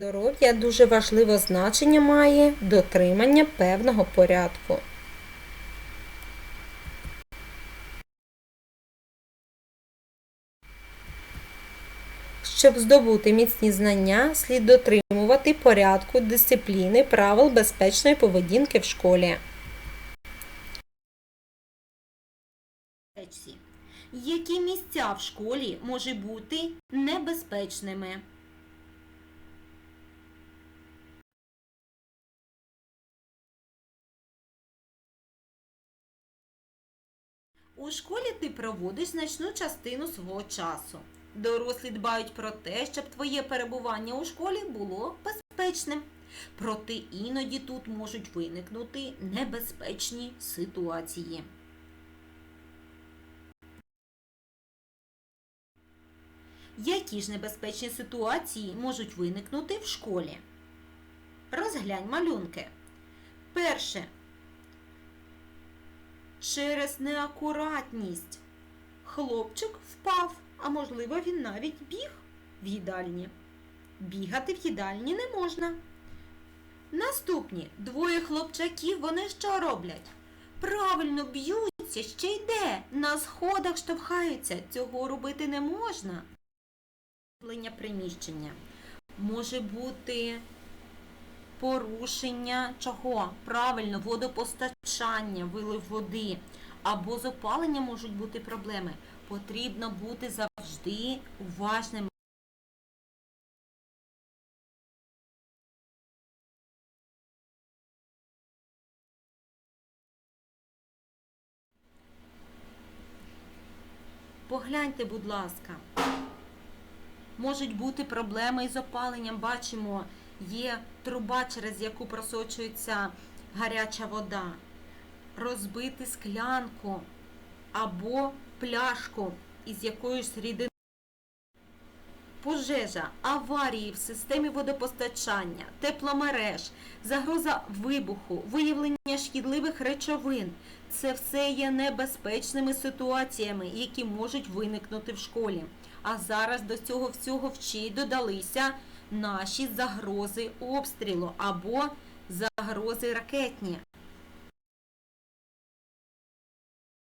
Здоров'я дуже важливе значення має дотримання певного порядку. Щоб здобути міцні знання, слід дотримувати порядку, дисципліни, правил безпечної поведінки в школі. Які місця в школі можуть бути небезпечними? У школі ти проводиш значну частину свого часу. Дорослі дбають про те, щоб твоє перебування у школі було безпечним. Проте іноді тут можуть виникнути небезпечні ситуації. Які ж небезпечні ситуації можуть виникнути в школі? Розглянь малюнки. Перше. Через неакуратність хлопчик впав, а можливо він навіть біг в їдальні. Бігати в їдальні не можна. Наступні двоє хлопчаків вони що роблять? Правильно б'ються, ще йде, на сходах штовхаються. Цього робити не можна приміщення. Може бути порушення чого? Правильно, водопостачання, вилив води. Або з опаленням можуть бути проблеми. Потрібно бути завжди уважним. Погляньте, будь ласка. Можуть бути проблеми із опаленням. Бачимо, є труба, через яку просочується гаряча вода. Розбити склянку або пляшку із якоюсь рідиною. Пожежа, аварії в системі водопостачання, тепломереж, загроза вибуху, виявлення шкідливих речовин. Це все є небезпечними ситуаціями, які можуть виникнути в школі. А зараз до цього всього вчі додалися наші загрози обстрілу або загрози ракетні.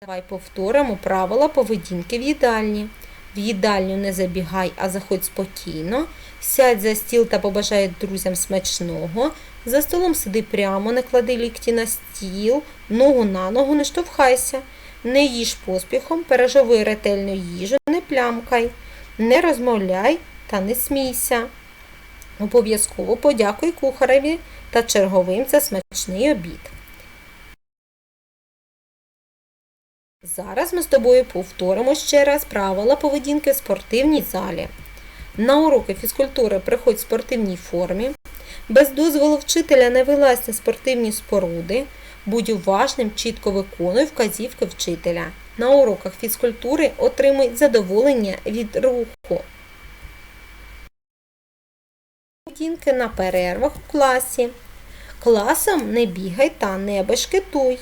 Давай повторимо правила поведінки в їдальні. В їдальню не забігай, а заходь спокійно. Сядь за стіл та побажай друзям смачного. За столом сиди прямо, не клади лікті на стіл, ногу на ногу не штовхайся. Не їж поспіхом, пережови ретельну їжу, не плямкай, не розмовляй та не смійся. Обов'язково подякуй кухареві та черговим за смачний обід. Зараз ми з тобою повторимо ще раз правила поведінки в спортивній залі. На уроки фізкультури приходь в спортивній формі. Без дозволу вчителя не вилазь на спортивні споруди. Будь уважним, чітко виконуй вказівки вчителя. На уроках фізкультури отримуй задоволення від руху. Поведінки на перервах у класі. Класом не бігай та не бешкетуй.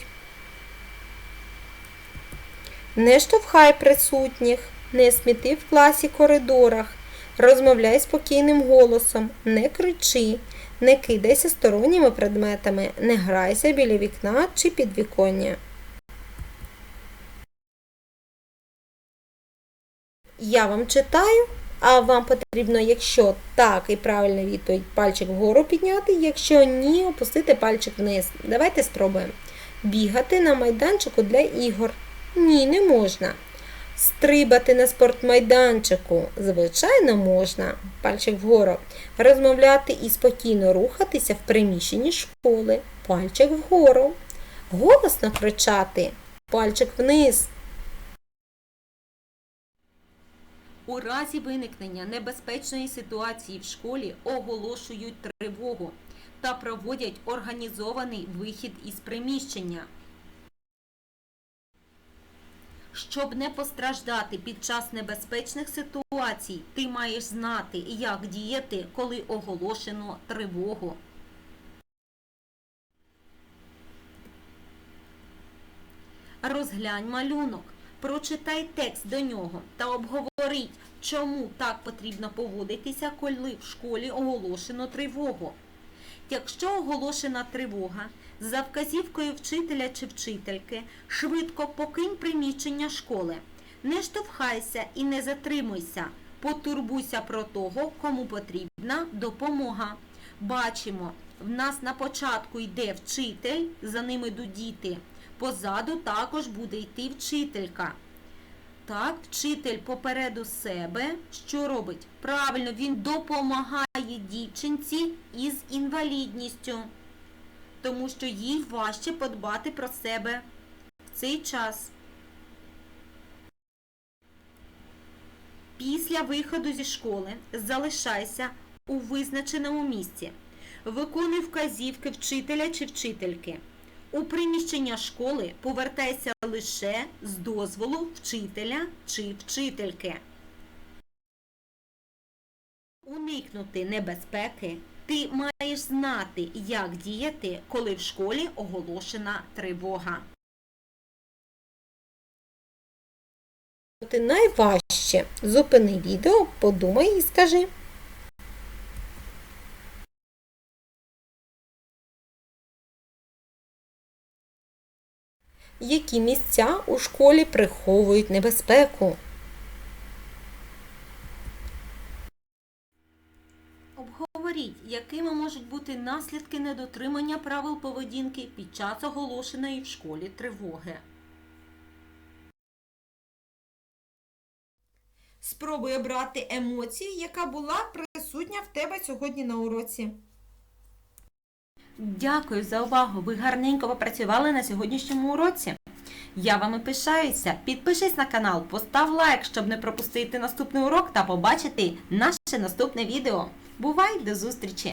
Не штовхай присутніх, не сміти в класі коридорах, розмовляй спокійним голосом, не кричи, не кидайся сторонніми предметами, не грайся біля вікна чи підвіконня. Я вам читаю, а вам потрібно, якщо так і правильна відповідь, пальчик вгору підняти, якщо ні, опустити пальчик вниз. Давайте спробуємо. Бігати на майданчику для ігор. Ні, не можна. Стрибати на спортмайданчику, звичайно, можна. Пальчик вгору. Розмовляти і спокійно рухатися в приміщенні школи. Пальчик вгору. Голосно кричати. Пальчик вниз. У разі виникнення небезпечної ситуації в школі оголошують тривогу та проводять організований вихід із приміщення. Щоб не постраждати під час небезпечних ситуацій, ти маєш знати, як діяти, коли оголошено тривогу. Розглянь малюнок, прочитай текст до нього та обговоріть, чому так потрібно поводитися, коли в школі оголошено тривогу. Якщо оголошена тривога, за вказівкою вчителя чи вчительки швидко покинь приміщення школи. Не штовхайся і не затримуйся. Потурбуйся про того, кому потрібна допомога. Бачимо, в нас на початку йде вчитель, за ним ідуть діти. Позаду також буде йти вчителька. Так, вчитель попереду себе що робить? Правильно, він допомагає дівчинці із інвалідністю, тому що їй важче подбати про себе в цей час. Після виходу зі школи залишайся у визначеному місці. Виконуй вказівки вчителя чи вчительки. У приміщення школи повертайся лише з дозволу вчителя чи вчительки. Уникнути небезпеки ти маєш знати, як діяти, коли в школі оголошена тривога. Найважче. Зупини відео, подумай і скажи. Які місця у школі приховують небезпеку? Обговоріть, якими можуть бути наслідки недотримання правил поведінки під час оголошеної в школі тривоги. Спробуй обрати емоцію, яка була присутня в тебе сьогодні на уроці. Дякую за увагу. Ви гарненько попрацювали на сьогоднішньому уроці. Я вами пишаюся. Підпишись на канал, постав лайк, щоб не пропустити наступний урок та побачити наше наступне відео. Бувай до зустрічі!